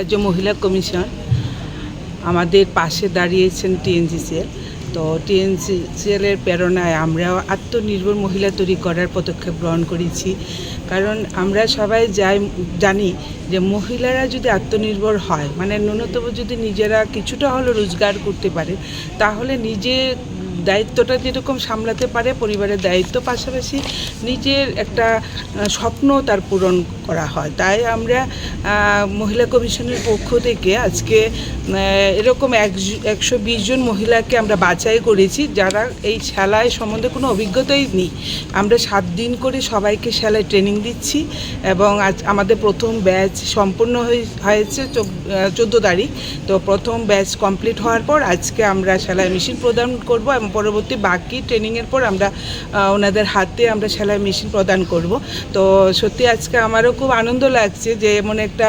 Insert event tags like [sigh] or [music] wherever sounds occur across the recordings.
রাজ্য মহিলা কমিশন আমাদের পাশে দাঁড়িয়েছেন টিএনজিসিএল তো টিএনজিসিএলের প্রেরণায় আমরা আত্মনির্ভর মহিলা তৈরি করার পদক্ষেপ গ্রহণ করেছি। কারণ আমরা সবাই যাই, জানি যে মহিলারা যদি আত্মনির্ভর হয় মানে ন্যূনতম যদি নিজেরা কিছুটা হলেও রোজগার করতে পারে, তাহলে নিজে দায়িত্বটা যেরকম সামলাতে পারে, পরিবারের দায়িত্ব পাশাপাশি নিজের একটা স্বপ্ন তার পূরণ করা হয়। তাই আমরা মহিলা কমিশনের পক্ষ থেকে আজকে এরকম একশো বিশ জন মহিলাকে আমরা বাছাই করেছি, যারা এই সেলাই সম্বন্ধে কোনো অভিজ্ঞতাই নেই। আমরা সাত দিন করে সবাইকে সেলাই ট্রেনিং দিচ্ছি এবং আজ আমাদের প্রথম ব্যাচ সম্পূর্ণ হয়ে- হয়েছে চোদ্দ তারিখ। তো প্রথম ব্যাচ কমপ্লিট হওয়ার পর আজকে আমরা সেলাই মেশিন প্রদান করব পরবর্তী বাকি ট্রেনিংয়ের পর আমরা ওনাদের হাতে আমরা সেলাই মেশিন প্রদান করব। তো সত্যি আজকে আমারও খুব আনন্দ লাগছে যে এমন একটা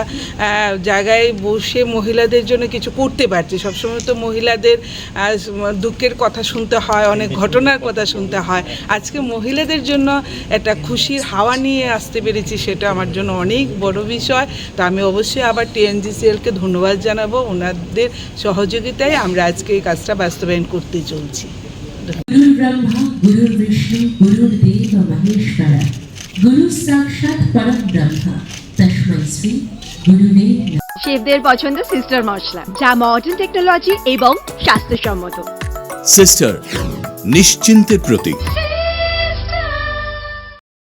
জায়গায় বসে মহিলাদের জন্য কিছু করতে পারছি। সবসময় তো মহিলাদের দুঃখের কথা শুনতে হয় অনেক [laughs] ঘটনার কথা শুনতে হয়। আজকে মহিলাদের জন্য একটা খুশির হাওয়া নিয়ে আসতে পেরেছি সেটা আমার জন্য অনেক বড় বিষয়। তো আমি অবশ্যই আবার টিএনজিসিএলকে ধন্যবাদ জানাব। ওনাদের সহযোগিতায় আমরা আজকে এই কাজটা বাস্তবায়ন করতে চলছি। গুরু ব্রহ্মা গুরু বিষ্ণু গুরুর দেব মহেশ্বরা গুরু সাক্ষাৎ পরম ব্রহ্মা তস্মৈ শ্রী গুরুবে শেফদের পছন্দ সিস্টার মশলা যা মডার্ন টেকনোলজি এবং স্বাস্থ্যসম্মত। সিস্টার নিশ্চিন্তের প্রতীক।